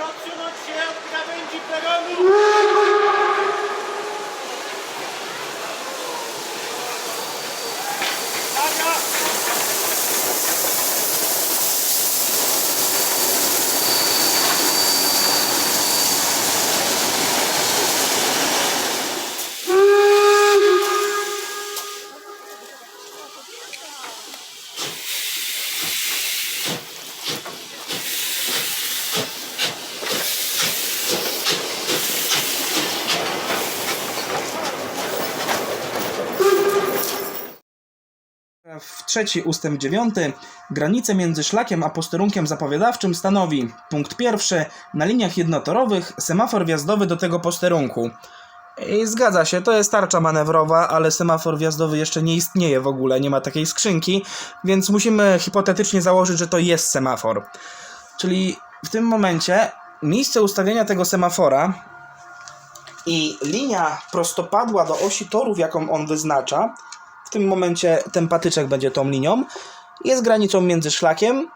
Proszę odsunąć się od krawędzi peronu. Uwaga! W trzeci ustęp dziewiąty granicę między szlakiem a posterunkiem zapowiadawczym stanowi punkt pierwszy na liniach jednotorowych semafor wjazdowy do tego posterunku. I zgadza się, to jest tarcza manewrowa, ale semafor wjazdowy jeszcze nie istnieje w ogóle, nie ma takiej skrzynki, więc musimy hipotetycznie założyć, że to jest semafor. Czyli w tym momencie miejsce ustawienia tego semafora i linia prostopadła do osi torów, jaką on wyznacza, w tym momencie ten patyczek będzie tą linią, jest granicą między szlakiem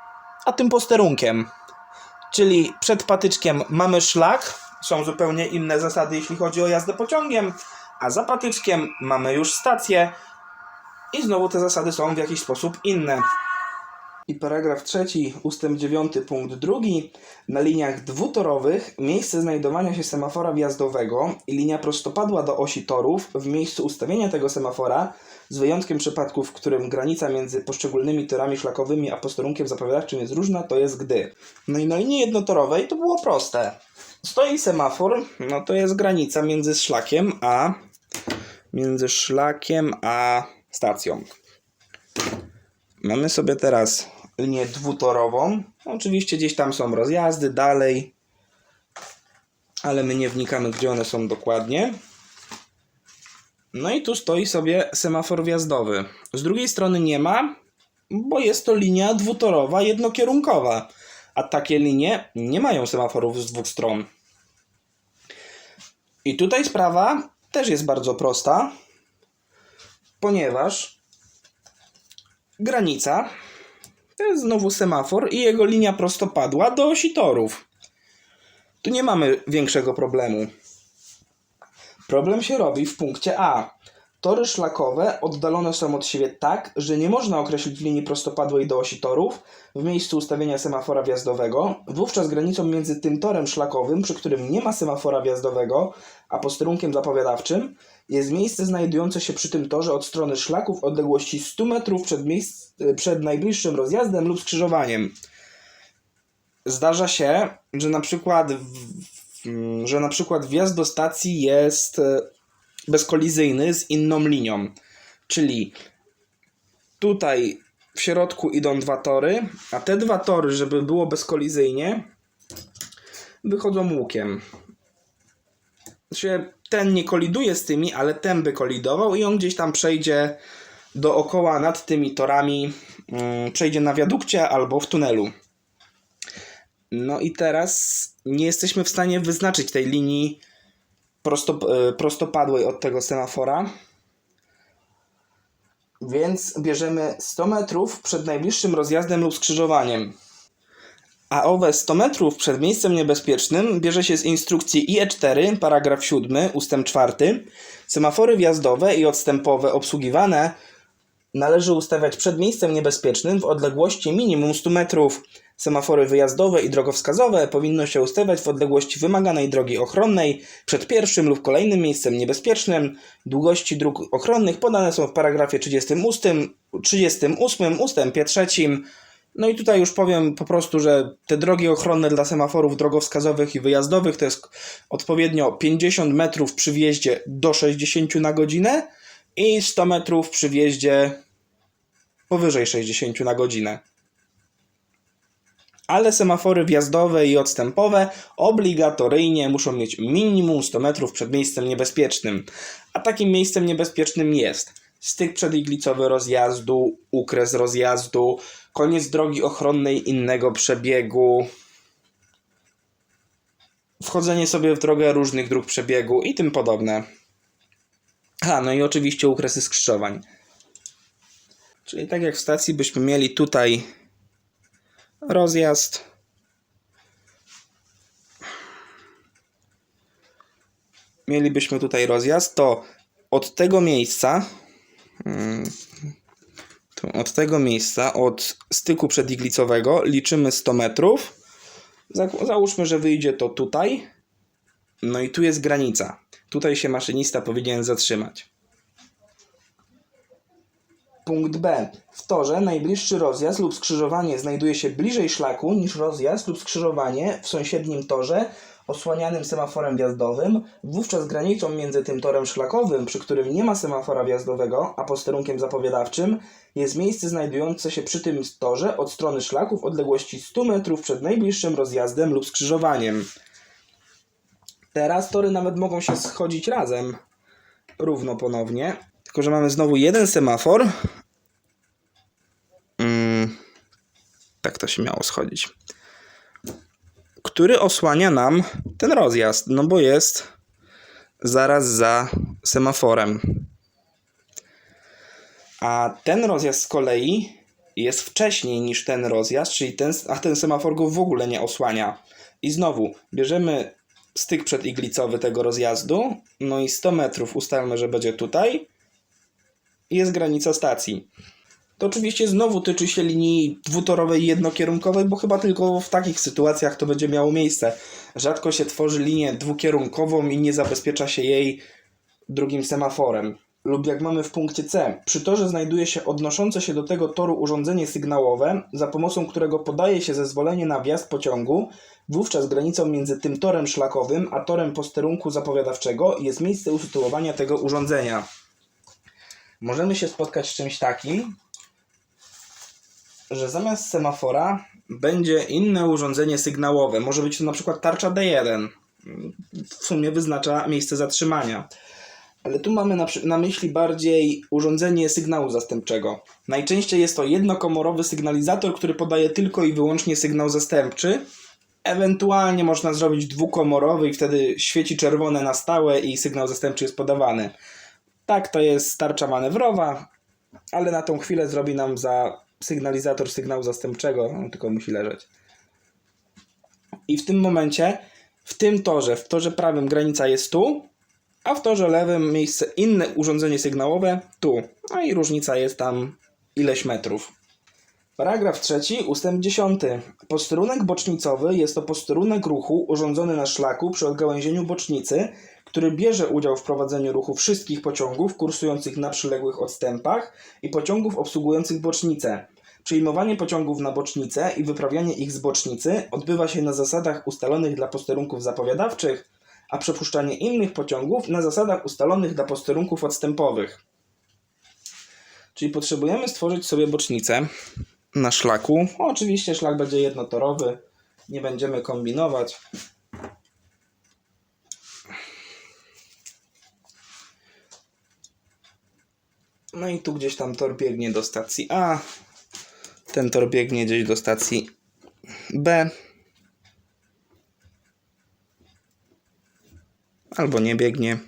a tym posterunkiem. Czyli przed patyczkiem mamy szlak, są zupełnie inne zasady, jeśli chodzi o jazdę pociągiem, a za patyczkiem mamy już stację i znowu te zasady są w jakiś sposób inne. I paragraf trzeci, ustęp 9, punkt drugi. Na liniach dwutorowych miejsce znajdowania się semafora wjazdowego i linia prostopadła do osi torów w miejscu ustawienia tego semafora, z wyjątkiem przypadków, w którym granica między poszczególnymi torami szlakowymi a posterunkiem zapowiadawczym jest różna, to jest gdy. No i na linii jednotorowej to było proste. Stoi semafor, no to jest granica między szlakiem a między szlakiem a stacją. Mamy sobie teraz linię dwutorową. Oczywiście gdzieś tam są rozjazdy dalej, ale my nie wnikamy, gdzie one są dokładnie. No i tu stoi sobie semafor wjazdowy. Z drugiej strony nie ma, bo jest to linia dwutorowa, jednokierunkowa. A takie linie nie mają semaforów z dwóch stron. I tutaj sprawa też jest bardzo prosta, ponieważ granica to jest znowu semafor i jego linia prostopadła do osi torów. Tu nie mamy większego problemu. Problem się robi w punkcie A. Tory szlakowe oddalone są od siebie tak, że nie można określić linii prostopadłej do osi torów w miejscu ustawienia semafora wjazdowego. Wówczas granicą między tym torem szlakowym, przy którym nie ma semafora wjazdowego, a posterunkiem zapowiadawczym, jest miejsce znajdujące się przy tym torze od strony szlaku w odległości 100 metrów przed, miejsc, przed najbliższym rozjazdem lub skrzyżowaniem. Zdarza się, że na przykład w- że na przykład wjazd do stacji jest e, bezkolizyjny z inną linią. Czyli tutaj w środku idą dwa tory, a te dwa tory, żeby było bezkolizyjnie, wychodzą łukiem. Się ten nie koliduje z tymi, ale ten by kolidował i on gdzieś tam przejdzie dookoła nad tymi torami, mm, przejdzie na wiadukcie albo w tunelu. No i teraz nie jesteśmy w stanie wyznaczyć tej linii prosto, e, prostopadłej od tego semafora. Więc bierzemy 100 metrów przed najbliższym rozjazdem lub skrzyżowaniem. A owe 100 metrów przed miejscem niebezpiecznym bierze się z instrukcji IE4, paragraf 7, ustęp 4. Semafory wjazdowe i odstępowe obsługiwane należy ustawiać przed miejscem niebezpiecznym w odległości minimum 100 metrów. Semafory wyjazdowe i drogowskazowe powinno się ustawiać w odległości wymaganej drogi ochronnej przed pierwszym lub kolejnym miejscem niebezpiecznym. Długości dróg ochronnych podane są w paragrafie 38, 38 ustępie 3. No i tutaj już powiem po prostu, że te drogi ochronne dla semaforów drogowskazowych i wyjazdowych to jest odpowiednio 50 metrów przy wjeździe do 60 na godzinę i 100 metrów przy wjeździe powyżej 60 na godzinę. Ale semafory wjazdowe i odstępowe obligatoryjnie muszą mieć minimum 100 metrów przed miejscem niebezpiecznym. A takim miejscem niebezpiecznym jest styk przediglicowy rozjazdu, ukres rozjazdu, koniec drogi ochronnej innego przebiegu, wchodzenie sobie w drogę różnych dróg przebiegu i tym podobne. A, no i oczywiście ukresy skrzyżowań. Czyli tak jak w stacji byśmy mieli tutaj rozjazd. Mielibyśmy tutaj rozjazd, to od tego miejsca, mm, od tego miejsca, od styku przediglicowego liczymy 100 metrów. Załóżmy, że wyjdzie to tutaj. No i tu jest granica. Tutaj się maszynista powinien zatrzymać. Punkt B. W torze najbliższy rozjazd lub skrzyżowanie znajduje się bliżej szlaku niż rozjazd lub skrzyżowanie w sąsiednim torze osłanianym semaforem wjazdowym. Wówczas granicą między tym torem szlakowym, przy którym nie ma semafora wjazdowego, a posterunkiem zapowiadawczym, jest miejsce znajdujące się przy tym torze od strony szlaku w odległości 100 metrów przed najbliższym rozjazdem lub skrzyżowaniem. Teraz tory nawet mogą się schodzić razem równo ponownie, tylko że mamy znowu jeden semafor. Mm, tak to się miało schodzić. Który osłania nam ten rozjazd, no bo jest zaraz za semaforem. A ten rozjazd z kolei jest wcześniej niż ten rozjazd, czyli ten, a ten semafor go w ogóle nie osłania. I znowu bierzemy styk przediglicowy tego rozjazdu, no i 100 metrów ustalmy, że będzie tutaj. Jest granica stacji. To oczywiście znowu tyczy się linii dwutorowej jednokierunkowej, bo chyba tylko w takich sytuacjach to będzie miało miejsce. Rzadko się tworzy linię dwukierunkową i nie zabezpiecza się jej drugim semaforem. Lub jak mamy w punkcie C, przy torze znajduje się odnoszące się do tego toru urządzenie sygnałowe, za pomocą którego podaje się zezwolenie na wjazd pociągu, wówczas granicą między tym torem szlakowym a torem posterunku zapowiadawczego jest miejsce usytuowania tego urządzenia. Możemy się spotkać z czymś takim, że zamiast semafora będzie inne urządzenie sygnałowe. Może być to na przykład tarcza D1. W sumie wyznacza miejsce zatrzymania. Ale tu mamy na, na myśli bardziej urządzenie sygnału zastępczego. Najczęściej jest to jednokomorowy sygnalizator, który podaje tylko i wyłącznie sygnał zastępczy. Ewentualnie można zrobić dwukomorowy i wtedy świeci czerwone na stałe i sygnał zastępczy jest podawany. Tak, to jest tarcza manewrowa, ale na tą chwilę zrobi nam za sygnalizator sygnału zastępczego, on tylko musi leżeć. I w tym momencie, w tym torze, w torze prawym granica jest tu, a w torze lewym miejsce inne urządzenie sygnałowe tu. No i różnica jest tam ileś metrów. Paragraf trzeci, ustęp 10. Posterunek bocznicowy jest to posterunek ruchu urządzony na szlaku przy odgałęzieniu bocznicy, który bierze udział w prowadzeniu ruchu wszystkich pociągów kursujących na przyległych odstępach i pociągów obsługujących bocznicę. Przyjmowanie pociągów na bocznicę i wyprawianie ich z bocznicy odbywa się na zasadach ustalonych dla posterunków zapowiadawczych, a przepuszczanie innych pociągów na zasadach ustalonych dla posterunków odstępowych. Czyli potrzebujemy stworzyć sobie bocznicę na szlaku. Oczywiście szlak będzie jednotorowy, nie będziemy kombinować. No i tu gdzieś tam tor biegnie do stacji A. Ten tor biegnie gdzieś do stacji B. Albo nie biegnie.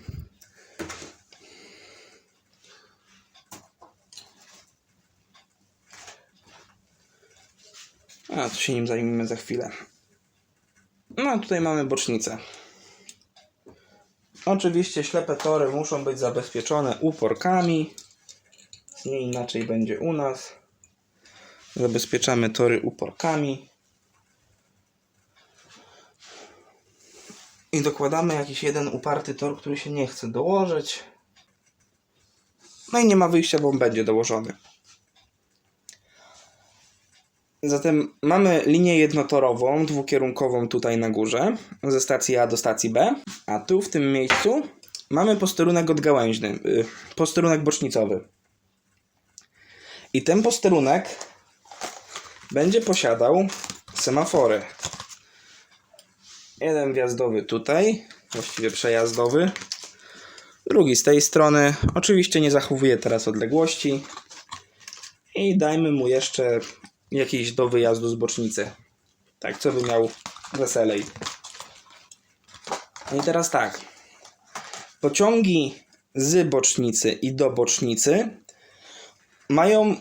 A, tu się nim zajmiemy za chwilę. No, tutaj mamy bocznicę. Oczywiście ślepe tory muszą być zabezpieczone uporkami. Nie inaczej będzie u nas. Zabezpieczamy tory uporkami. I dokładamy jakiś jeden uparty tor, który się nie chce dołożyć. No i nie ma wyjścia, bo on będzie dołożony. Zatem mamy linię jednotorową, dwukierunkową tutaj na górze, ze stacji A do stacji B, a tu w tym miejscu mamy posterunek odgałęźny, y, posterunek bocznicowy. I ten posterunek będzie posiadał semafory. Jeden wjazdowy tutaj, właściwie przejazdowy. Drugi z tej strony. Oczywiście nie zachowuję teraz odległości. I dajmy mu jeszcze jakiś do wyjazdu z bocznicy. Tak, co by miał weselej. No i teraz tak. Pociągi z bocznicy i do bocznicy mają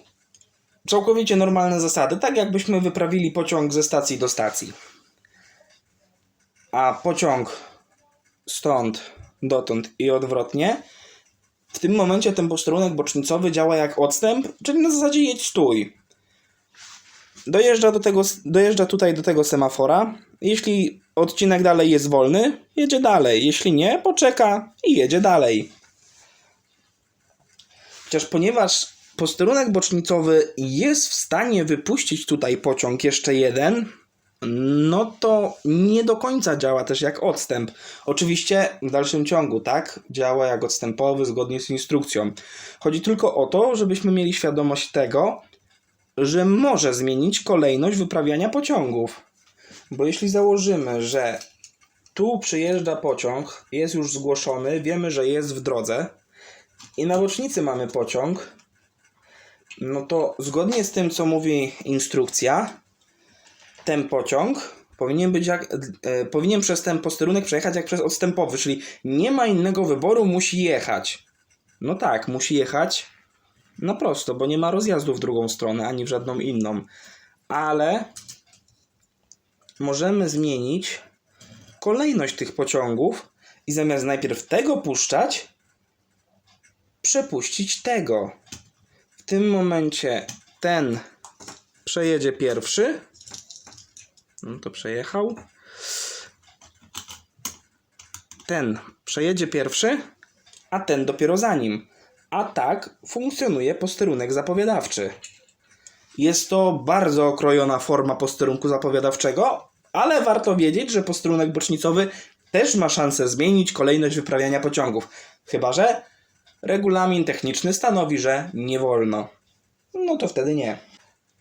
całkowicie normalne zasady, tak jakbyśmy wyprawili pociąg ze stacji do stacji. A pociąg stąd dotąd i odwrotnie, w tym momencie ten posterunek bocznicowy działa jak odstęp, czyli na zasadzie jedź stój. Dojeżdża, do tego, dojeżdża tutaj do tego semafora. Jeśli odcinek dalej jest wolny, jedzie dalej. Jeśli nie, poczeka i jedzie dalej. Chociaż ponieważ posterunek bocznicowy jest w stanie wypuścić tutaj pociąg jeszcze jeden, no to nie do końca działa też jak odstęp. Oczywiście w dalszym ciągu, tak? Działa jak odstępowy zgodnie z instrukcją. Chodzi tylko o to, żebyśmy mieli świadomość tego, że może zmienić kolejność wyprawiania pociągów. Bo jeśli założymy, że tu przyjeżdża pociąg, jest już zgłoszony, wiemy, że jest w drodze i na bocznicy mamy pociąg, no to zgodnie z tym, co mówi instrukcja, ten pociąg powinien być jak, e, powinien przez ten posterunek przejechać jak przez odstępowy, czyli nie ma innego wyboru, musi jechać. No tak, musi jechać na prosto, bo nie ma rozjazdu w drugą stronę, ani w żadną inną. Ale możemy zmienić kolejność tych pociągów i zamiast najpierw tego puszczać, przepuścić tego. W tym momencie ten przejedzie pierwszy. No to przejechał. Ten przejedzie pierwszy, a ten dopiero za nim. A tak funkcjonuje posterunek zapowiadawczy. Jest to bardzo okrojona forma posterunku zapowiadawczego, ale warto wiedzieć, że posterunek bocznicowy też ma szansę zmienić kolejność wyprawiania pociągów. Chyba, że regulamin techniczny stanowi, że nie wolno. No to wtedy nie.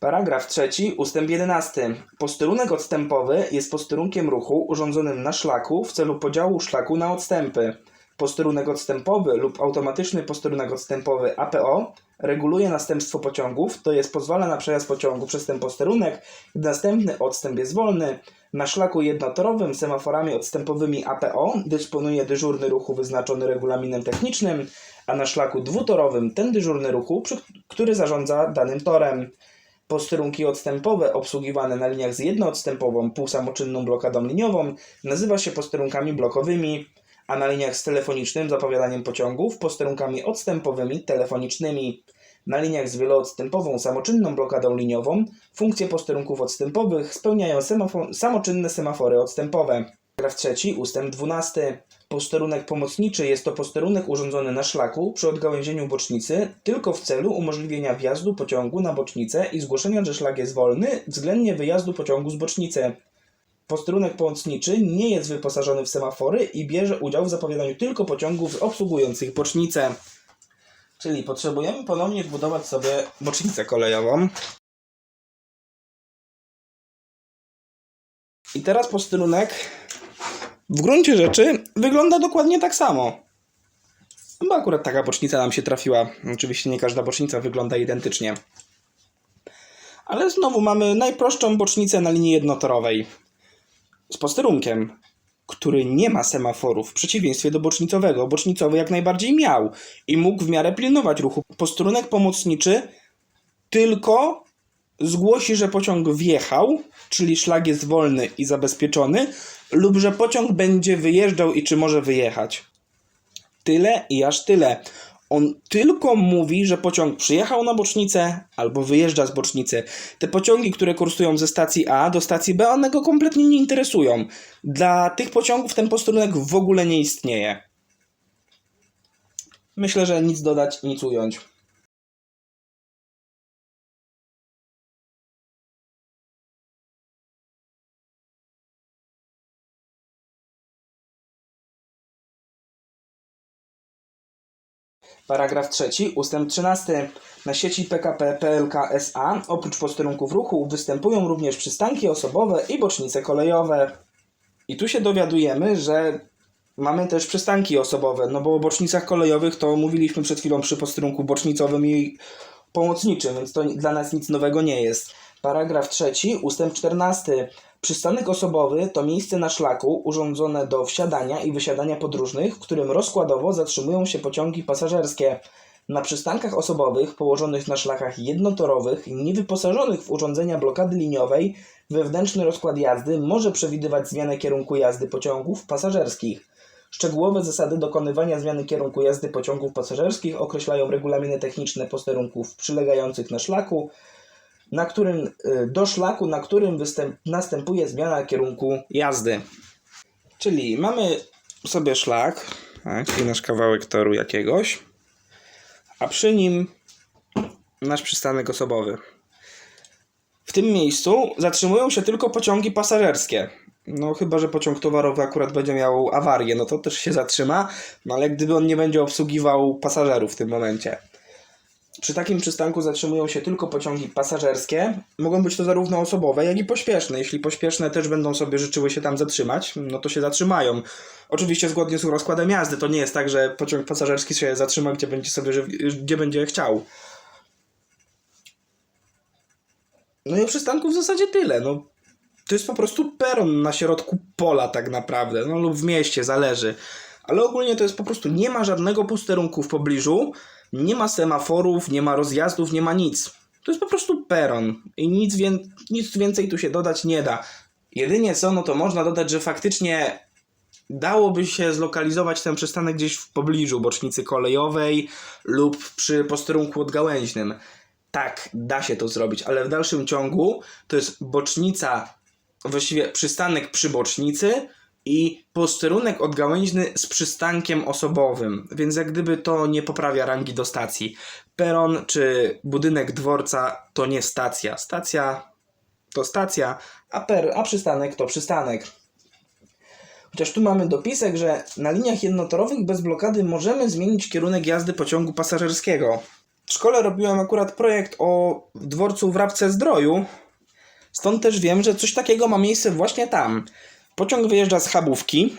Paragraf trzeci, ustęp 11. Posterunek odstępowy jest posterunkiem ruchu urządzonym na szlaku w celu podziału szlaku na odstępy. Posterunek odstępowy lub automatyczny posterunek odstępowy APO reguluje następstwo pociągów, to jest pozwala na przejazd pociągu przez ten posterunek, gdy następny odstęp jest wolny. Na szlaku jednotorowym semaforami odstępowymi APO dysponuje dyżurny ruchu wyznaczony regulaminem technicznym, a na szlaku dwutorowym ten dyżurny ruchu, który zarządza danym torem. Posterunki odstępowe obsługiwane na liniach z jednoodstępową, półsamoczynną blokadą liniową nazywa się posterunkami blokowymi, a na liniach z telefonicznym zapowiadaniem pociągów posterunkami odstępowymi telefonicznymi. Na liniach z wieloodstępową samoczynną blokadą liniową funkcje posterunków odstępowych spełniają semafo- samoczynne semafory odstępowe. Paragraf trzeci, ustęp 12. Posterunek pomocniczy jest to posterunek urządzony na szlaku przy odgałęzieniu bocznicy tylko w celu umożliwienia wjazdu pociągu na bocznicę i zgłoszenia, że szlak jest wolny względnie wyjazdu pociągu z bocznicy. Posterunek pomocniczy nie jest wyposażony w semafory i bierze udział w zapowiadaniu tylko pociągów obsługujących bocznicę. Czyli potrzebujemy ponownie wbudować sobie bocznicę kolejową. I teraz posterunek w gruncie rzeczy wygląda dokładnie tak samo. Bo akurat taka bocznica nam się trafiła. Oczywiście nie każda bocznica wygląda identycznie. Ale znowu mamy najprostszą bocznicę na linii jednotorowej. Z posterunkiem, który nie ma semaforów, w przeciwieństwie do bocznicowego. Bocznicowy jak najbardziej miał i mógł w miarę pilnować ruchu. Posterunek pomocniczy tylko zgłosi, że pociąg wjechał, czyli szlak jest wolny i zabezpieczony, lub że pociąg będzie wyjeżdżał i czy może wyjechać. Tyle i aż tyle. On tylko mówi, że pociąg przyjechał na bocznicę albo wyjeżdża z bocznicy. Te pociągi, które kursują ze stacji A do stacji B, one go kompletnie nie interesują. Dla tych pociągów ten posterunek w ogóle nie istnieje. Myślę, że nic dodać, nic ująć. Paragraf 3, ustęp 13. Na sieci PKP PLK SA oprócz posterunków ruchu występują również przystanki osobowe i bocznice kolejowe. I tu się dowiadujemy, że mamy też przystanki osobowe, no bo o bocznicach kolejowych to mówiliśmy przed chwilą przy posterunku bocznicowym i pomocniczym, więc to dla nas nic nowego nie jest. Paragraf 3, ustęp 14. Przystanek osobowy to miejsce na szlaku urządzone do wsiadania i wysiadania podróżnych, w którym rozkładowo zatrzymują się pociągi pasażerskie. Na przystankach osobowych położonych na szlakach jednotorowych, niewyposażonych w urządzenia blokady liniowej, wewnętrzny rozkład jazdy może przewidywać zmianę kierunku jazdy pociągów pasażerskich. Szczegółowe zasady dokonywania zmiany kierunku jazdy pociągów pasażerskich określają regulaminy techniczne posterunków przylegających na szlaku, na którym, y, do szlaku, na którym występ, następuje zmiana kierunku jazdy. Czyli mamy sobie szlak, tak, czyli nasz kawałek toru jakiegoś, a przy nim nasz przystanek osobowy. W tym miejscu zatrzymują się tylko pociągi pasażerskie. No chyba, że pociąg towarowy akurat będzie miał awarię, no to też się zatrzyma, no ale gdyby on nie będzie obsługiwał pasażerów w tym momencie. Przy takim przystanku zatrzymują się tylko pociągi pasażerskie. Mogą być to zarówno osobowe, jak i pośpieszne. Jeśli pośpieszne też będą sobie życzyły się tam zatrzymać, no to się zatrzymają. Oczywiście zgodnie z rozkładem jazdy. To nie jest tak, że pociąg pasażerski się zatrzyma, gdzie będzie sobie gdzie będzie chciał. No i o przystanku w zasadzie tyle. No, to jest po prostu peron na środku pola tak naprawdę, no lub w mieście, zależy. Ale ogólnie to jest po prostu, nie ma żadnego posterunku w pobliżu, nie ma semaforów, nie ma rozjazdów, nie ma nic. To jest po prostu peron i nic, nic więcej tu się dodać nie da. Jedynie co, no to można dodać, że faktycznie dałoby się zlokalizować ten przystanek gdzieś w pobliżu bocznicy kolejowej lub przy posterunku odgałęźnym. Tak, da się to zrobić, ale w dalszym ciągu to jest bocznica, właściwie przystanek przy bocznicy i posterunek odgałęźny z przystankiem osobowym, więc jak gdyby to nie poprawia rangi do stacji. Peron czy budynek dworca to nie stacja. Stacja to stacja, a, per, a przystanek to przystanek. Chociaż tu mamy dopisek, że na liniach jednotorowych bez blokady możemy zmienić kierunek jazdy pociągu pasażerskiego. W szkole robiłem akurat projekt o dworcu w Rabce Zdroju, stąd też wiem, że coś takiego ma miejsce właśnie tam. Pociąg wyjeżdża z Chabówki,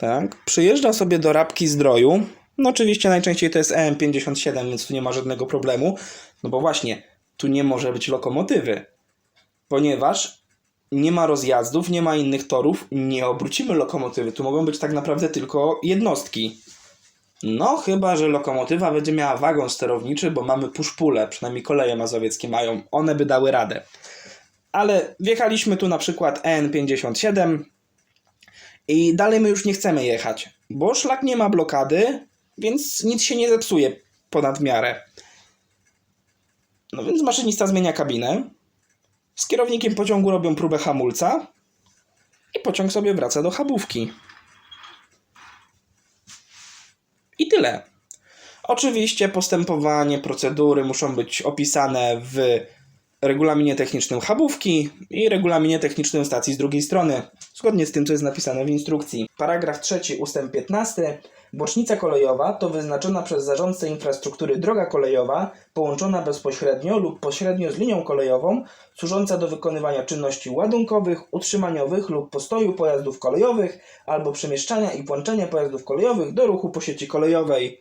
tak, przyjeżdża sobie do Rabki Zdroju, no oczywiście najczęściej to jest EM57, więc tu nie ma żadnego problemu, no bo właśnie, tu nie może być lokomotywy, ponieważ nie ma rozjazdów, nie ma innych torów, nie obrócimy lokomotywy, tu mogą być tak naprawdę tylko jednostki. No, chyba, że lokomotywa będzie miała wagon sterowniczy, bo mamy puszpule, przynajmniej koleje mazowieckie mają, one by dały radę. Ale wjechaliśmy tu na przykład EN57 i dalej my już nie chcemy jechać, bo szlak nie ma blokady, więc nic się nie zepsuje ponad miarę. No więc maszynista zmienia kabinę, z kierownikiem pociągu robią próbę hamulca i pociąg sobie wraca do chabówki. I tyle. Oczywiście postępowanie, procedury muszą być opisane w regulaminie technicznym Chabówki i regulaminie technicznym stacji z drugiej strony, zgodnie z tym, co jest napisane w instrukcji. Paragraf 3 ustęp 15. Bocznica kolejowa to wyznaczona przez zarządcę infrastruktury droga kolejowa połączona bezpośrednio lub pośrednio z linią kolejową, służąca do wykonywania czynności ładunkowych, utrzymaniowych lub postoju pojazdów kolejowych albo przemieszczania i włączenia pojazdów kolejowych do ruchu po sieci kolejowej.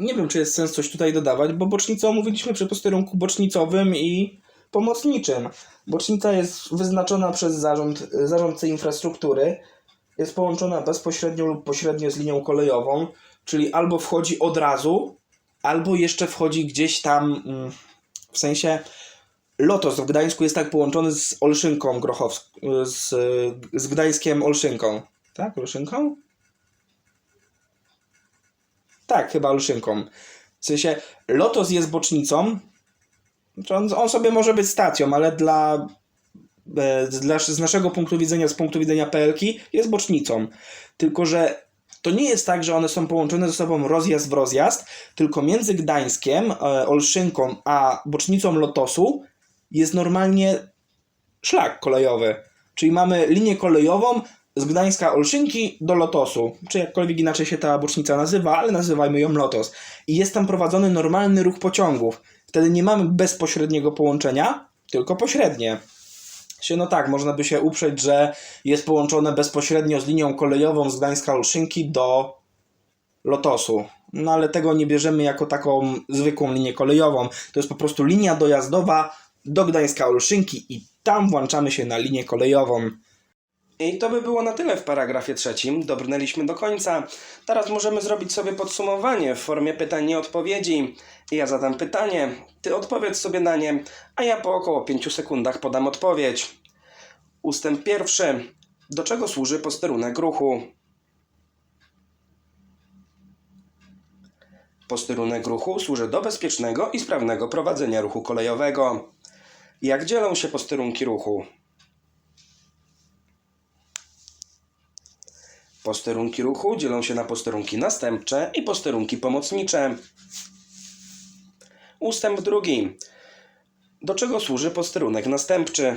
Nie wiem, czy jest sens coś tutaj dodawać, bo bocznicę omówiliśmy przy posterunku bocznicowym i pomocniczym. Bocznica jest wyznaczona przez zarząd, zarządcę infrastruktury, jest połączona bezpośrednio lub pośrednio z linią kolejową, czyli albo wchodzi od razu, albo jeszcze wchodzi gdzieś tam, mm, w sensie Lotos w Gdańsku jest tak połączony z Olszynką Grochowską, z, z Gdańskiem Olszynką. Tak, Olszynką? Tak, chyba Olszynką. W sensie Lotos jest bocznicą, znaczy on, on sobie może być stacją, ale dla, e, dla, z naszego punktu widzenia, z punktu widzenia PLK jest bocznicą. Tylko, że to nie jest tak, że one są połączone ze sobą rozjazd w rozjazd, tylko między Gdańskiem, e, Olszynką, a bocznicą Lotosu jest normalnie szlak kolejowy. Czyli mamy linię kolejową z Gdańska Olszynki do Lotosu, czy jakkolwiek inaczej się ta bocznica nazywa, ale nazywajmy ją Lotos. I jest tam prowadzony normalny ruch pociągów. Wtedy nie mamy bezpośredniego połączenia, tylko pośrednie. No tak, można by się uprzeć, że jest połączone bezpośrednio z linią kolejową z Gdańska Olszynki do Lotosu. No ale tego nie bierzemy jako taką zwykłą linię kolejową. To jest po prostu linia dojazdowa do Gdańska Olszynki i tam włączamy się na linię kolejową. I to by było na tyle w paragrafie trzecim. Dobrnęliśmy do końca. Teraz możemy zrobić sobie podsumowanie w formie pytań i odpowiedzi. Ja zadam pytanie, ty odpowiedz sobie na nie, a ja po około 5 sekundach podam odpowiedź. Ustęp pierwszy. Do czego służy posterunek ruchu? Posterunek ruchu służy do bezpiecznego i sprawnego prowadzenia ruchu kolejowego. Jak dzielą się posterunki ruchu? Posterunki ruchu dzielą się na posterunki następcze i posterunki pomocnicze. Ustęp drugi. Do czego służy posterunek następczy?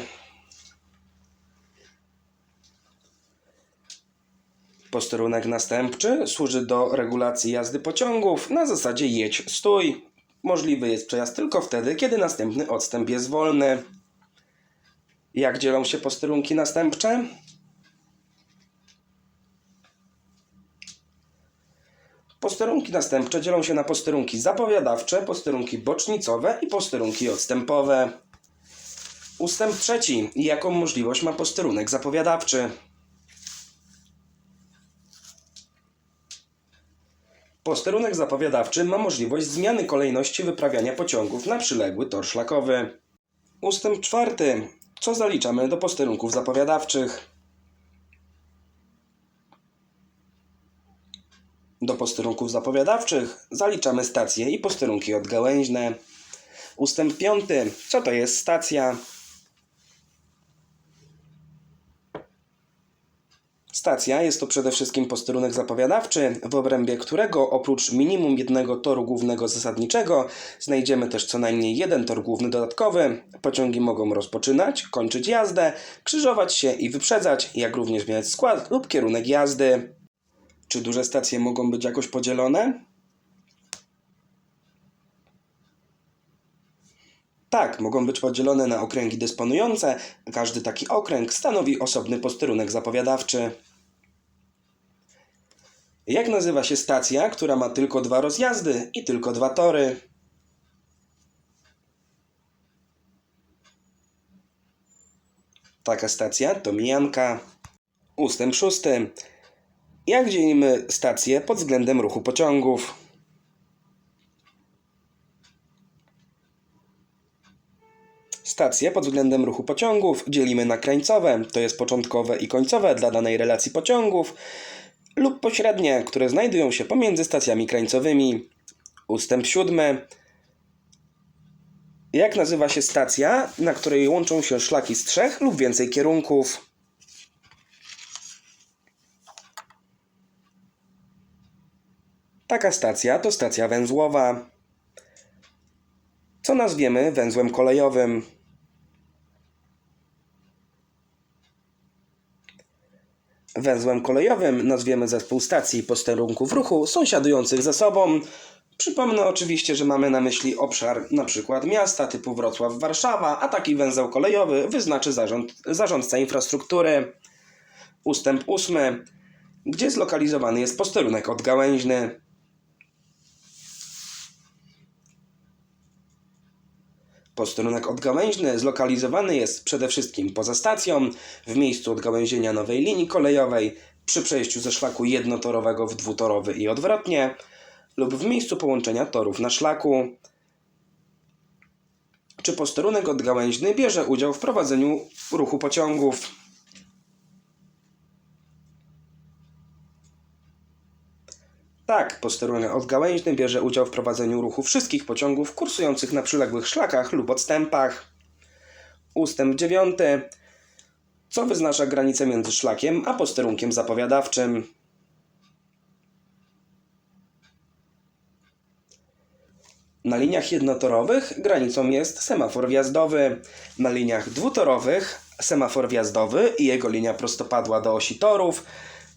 Posterunek następczy służy do regulacji jazdy pociągów na zasadzie jedź, stój. Możliwy jest przejazd tylko wtedy, kiedy następny odstęp jest wolny. Jak dzielą się posterunki następcze? Posterunki następcze dzielą się na posterunki zapowiadawcze, posterunki bocznicowe i posterunki odstępowe. Ustęp trzeci. Jaką możliwość ma posterunek zapowiadawczy? Posterunek zapowiadawczy ma możliwość zmiany kolejności wyprawiania pociągów na przyległy tor szlakowy. Ustęp czwarty. Co zaliczamy do posterunków zapowiadawczych? Do posterunków zapowiadawczych zaliczamy stacje i posterunki odgałęźne. Ustęp piąty. Co to jest stacja? Stacja jest to przede wszystkim posterunek zapowiadawczy, w obrębie którego oprócz minimum jednego toru głównego zasadniczego znajdziemy też co najmniej jeden tor główny dodatkowy. Pociągi mogą rozpoczynać, kończyć jazdę, krzyżować się i wyprzedzać, jak również zmieniać skład lub kierunek jazdy. Czy duże stacje mogą być jakoś podzielone? Tak, mogą być podzielone na okręgi dysponujące. Każdy taki okręg stanowi osobny posterunek zapowiadawczy. Jak nazywa się stacja, która ma tylko dwa rozjazdy i tylko dwa tory? Taka stacja to mijanka. Ustęp szósty. Jak dzielimy stacje pod względem ruchu pociągów? Stacje pod względem ruchu pociągów dzielimy na krańcowe, to jest początkowe i końcowe dla danej relacji pociągów, lub pośrednie, które znajdują się pomiędzy stacjami krańcowymi. Ustęp siódmy. Jak nazywa się stacja, na której łączą się szlaki z trzech lub więcej kierunków? Taka stacja to stacja węzłowa. Co nazwiemy węzłem kolejowym? Węzłem kolejowym nazwiemy zespół stacji posterunków ruchu sąsiadujących ze sobą. Przypomnę oczywiście, że mamy na myśli obszar np. miasta typu Wrocław, Warszawa, a taki węzeł kolejowy wyznaczy zarząd, zarządca infrastruktury. Ustęp ósmy. Gdzie zlokalizowany jest posterunek odgałęźny? Posterunek odgałęźny zlokalizowany jest przede wszystkim poza stacją, w miejscu odgałęzienia nowej linii kolejowej, przy przejściu ze szlaku jednotorowego w dwutorowy i odwrotnie, lub w miejscu połączenia torów na szlaku. Czy posterunek odgałęźny bierze udział w prowadzeniu ruchu pociągów? Tak, posterunek odgałęźny bierze udział w prowadzeniu ruchu wszystkich pociągów kursujących na przyległych szlakach lub odstępach. Ustęp 9. Co wyznacza granicę między szlakiem a posterunkiem zapowiadawczym? Na liniach jednotorowych granicą jest semafor wjazdowy. Na liniach dwutorowych semafor wjazdowy i jego linia prostopadła do osi torów.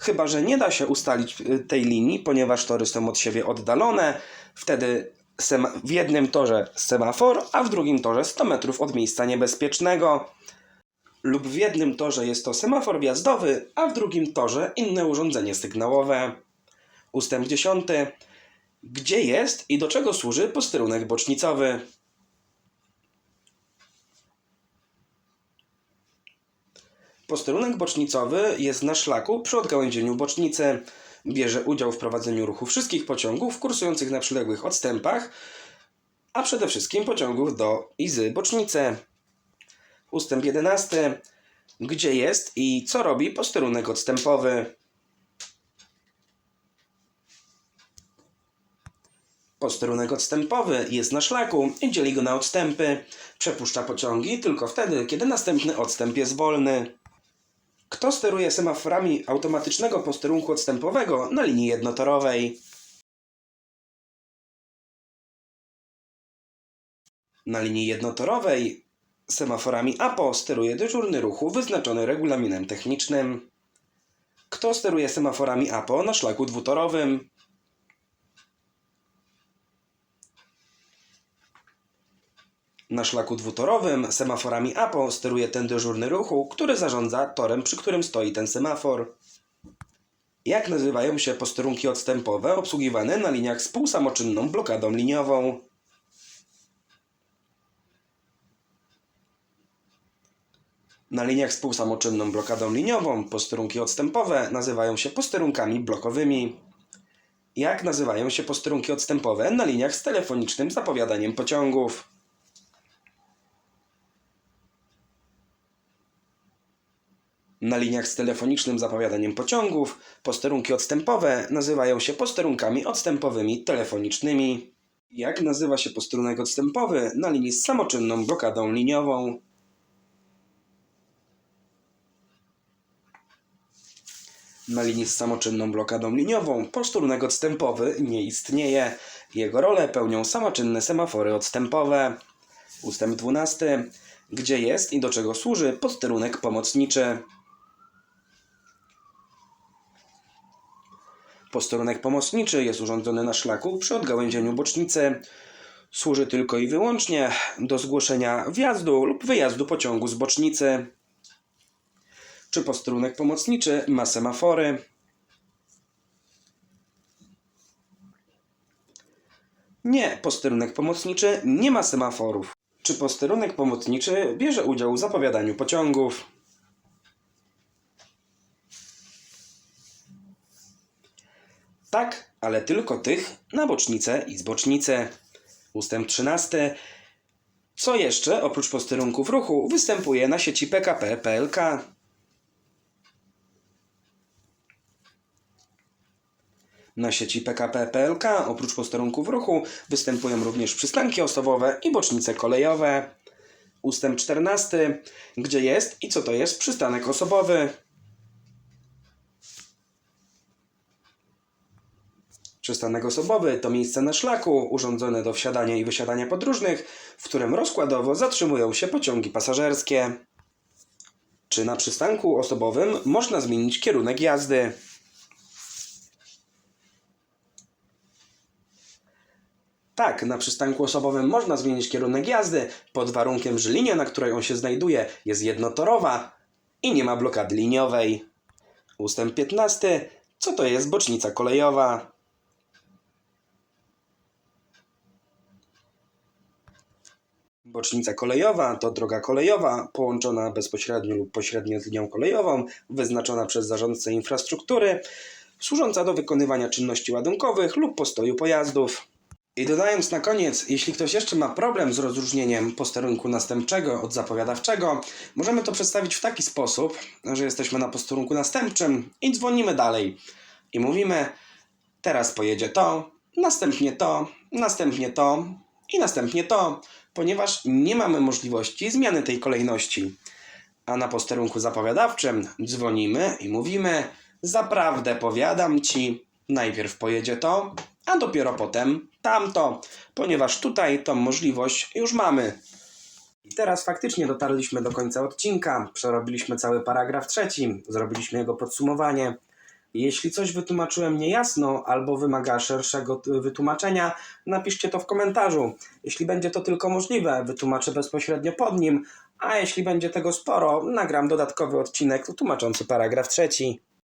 Chyba, że nie da się ustalić y, tej linii, ponieważ tory są od siebie oddalone. Wtedy w jednym torze semafor, a w drugim torze 100 metrów od miejsca niebezpiecznego. Lub w jednym torze jest to semafor wjazdowy, a w drugim torze inne urządzenie sygnałowe. Ustęp 10. Gdzie jest i do czego służy posterunek bocznicowy? Posterunek bocznicowy jest na szlaku przy odgałęzieniu bocznicy. Bierze udział w prowadzeniu ruchu wszystkich pociągów kursujących na przyległych odstępach, a przede wszystkim pociągów do i z bocznicy. Ustęp 11. Gdzie jest i co robi posterunek odstępowy? Posterunek odstępowy jest na szlaku i dzieli go na odstępy. Przepuszcza pociągi tylko wtedy, kiedy następny odstęp jest wolny. Kto steruje semaforami automatycznego posterunku odstępowego na linii jednotorowej? Na linii jednotorowej semaforami APO steruje dyżurny ruchu wyznaczony regulaminem technicznym. Kto steruje semaforami APO na szlaku dwutorowym? Na szlaku dwutorowym semaforami APO steruje ten dyżurny ruchu, który zarządza torem, przy którym stoi ten semafor. Jak nazywają się posterunki odstępowe obsługiwane na liniach z półsamoczynną blokadą liniową? Na liniach z półsamoczynną blokadą liniową posterunki odstępowe nazywają się posterunkami blokowymi. Jak nazywają się posterunki odstępowe na liniach z telefonicznym zapowiadaniem pociągów? Na liniach z telefonicznym zapowiadaniem pociągów posterunki odstępowe nazywają się posterunkami odstępowymi telefonicznymi. Jak nazywa się posterunek odstępowy na linii z samoczynną blokadą liniową? Na linii z samoczynną blokadą liniową posterunek odstępowy nie istnieje. Jego rolę pełnią samoczynne semafory odstępowe. Ustęp 12. Gdzie jest i do czego służy posterunek pomocniczy? Posterunek pomocniczy jest urządzony na szlaku przy odgałęzieniu bocznicy. Służy tylko i wyłącznie do zgłoszenia wjazdu lub wyjazdu pociągu z bocznicy. Czy posterunek pomocniczy ma semafory? Nie, posterunek pomocniczy nie ma semaforów. Czy posterunek pomocniczy bierze udział w zapowiadaniu pociągów? Tak, ale tylko tych na bocznicę i z. Ustęp 13. Co jeszcze oprócz posterunków ruchu występuje na sieci PKP PLK? Na sieci PKP PLK oprócz posterunków ruchu występują również przystanki osobowe i bocznice kolejowe. Ustęp 14. Gdzie jest i co to jest przystanek osobowy? Przystanek osobowy to miejsce na szlaku urządzone do wsiadania i wysiadania podróżnych, w którym rozkładowo zatrzymują się pociągi pasażerskie. Czy na przystanku osobowym można zmienić kierunek jazdy? Tak, na przystanku osobowym można zmienić kierunek jazdy pod warunkiem, że linia, na której on się znajduje, jest jednotorowa i nie ma blokady liniowej. Ustęp 15. Co to jest bocznica kolejowa? Bocznica kolejowa to droga kolejowa połączona bezpośrednio lub pośrednio z linią kolejową, wyznaczona przez zarządcę infrastruktury, służąca do wykonywania czynności ładunkowych lub postoju pojazdów. I dodając na koniec, jeśli ktoś jeszcze ma problem z rozróżnieniem posterunku następczego od zapowiadawczego, możemy to przedstawić w taki sposób, że jesteśmy na posterunku następczym i dzwonimy dalej. I mówimy, teraz pojedzie to, następnie to, następnie to i następnie to, ponieważ nie mamy możliwości zmiany tej kolejności. A na posterunku zapowiadawczym dzwonimy i mówimy, zaprawdę powiadam ci, najpierw pojedzie to, a dopiero potem tamto, ponieważ tutaj tą możliwość już mamy. I teraz faktycznie dotarliśmy do końca odcinka, przerobiliśmy cały paragraf trzeci, zrobiliśmy jego podsumowanie. Jeśli coś wytłumaczyłem niejasno albo wymaga szerszego wytłumaczenia, napiszcie to w komentarzu. Jeśli będzie to tylko możliwe, wytłumaczę bezpośrednio pod nim, a jeśli będzie tego sporo, nagram dodatkowy odcinek tłumaczący paragraf trzeci.